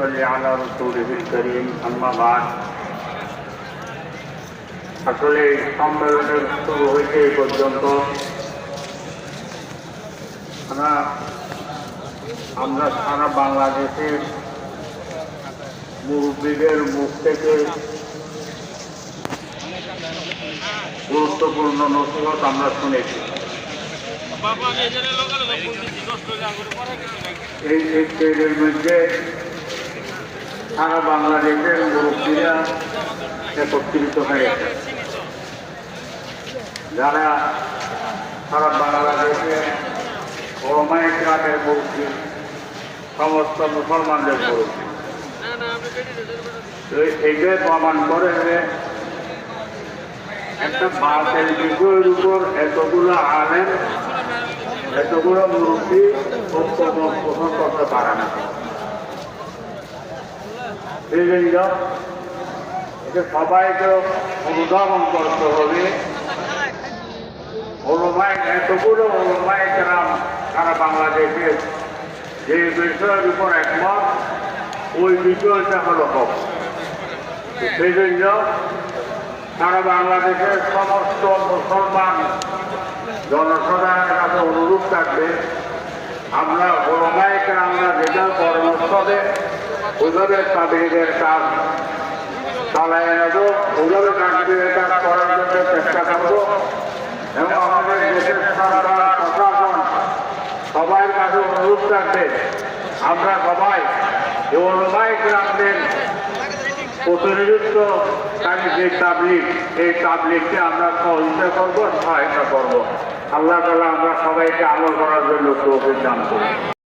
وصل على رسوله الكريم أما بعد আসলে এই সম্মেলনের শুরু হয়েছে এই পর্যন্ত আমরা আমরা সারা বাংলাদেশের মুরব্বীদের মুখ থেকে গুরুত্বপূর্ণ নথিহত আমরা শুনেছি এই এর মধ্যে সারা বাংলাদেশের মুরব্বীরা একত্রিত হয়েছে যারা সারা বাংলাদেশে ওরমায় গ্রামের মুরব্বী, সমস্ত মুসলমানদের মুরব্বী। এইটাই প্রমাণ করে যে একটা ভারতের বিষয়ের উপর এতগুলো আলেন এতগুলো মুরব্বী পোষণ করতে পারে না জন্য এটা সবাইকে অনুধাবন করতে হবে। ওলমায় এতগুলো ওলমায় গ্রাম সারা বাংলাদেশের যে বিষয়ের উপর একমত, ওই বিষয়টা হলো হক। সেই জন্য সারা বাংলাদেশের সমস্ত মুসলমান জনসাধারণের কাছে অনুরোধ থাকবে, আমরা ওলমায়কে আমরা যেটা পরামর্শ দেয় ওইভাবে তাদের কাজ চালায় নেব ওইভাবে তাদের কাজ করার জন্য চেষ্টা করব। এবং আমাদের দেশের প্রশাসন সবার কাছে অনুরোধ থাকবে আমরা সবাই এই ওলমায় গ্রামদের প্রতিনিধিত্ব কারী যে তাবলিক এই তাবলিককে আমরা সহযোগিতা করব, সহায়তা করব। আল্লাহ তালা আমরা সবাইকে আমল করার জন্য তৌফিক দান করব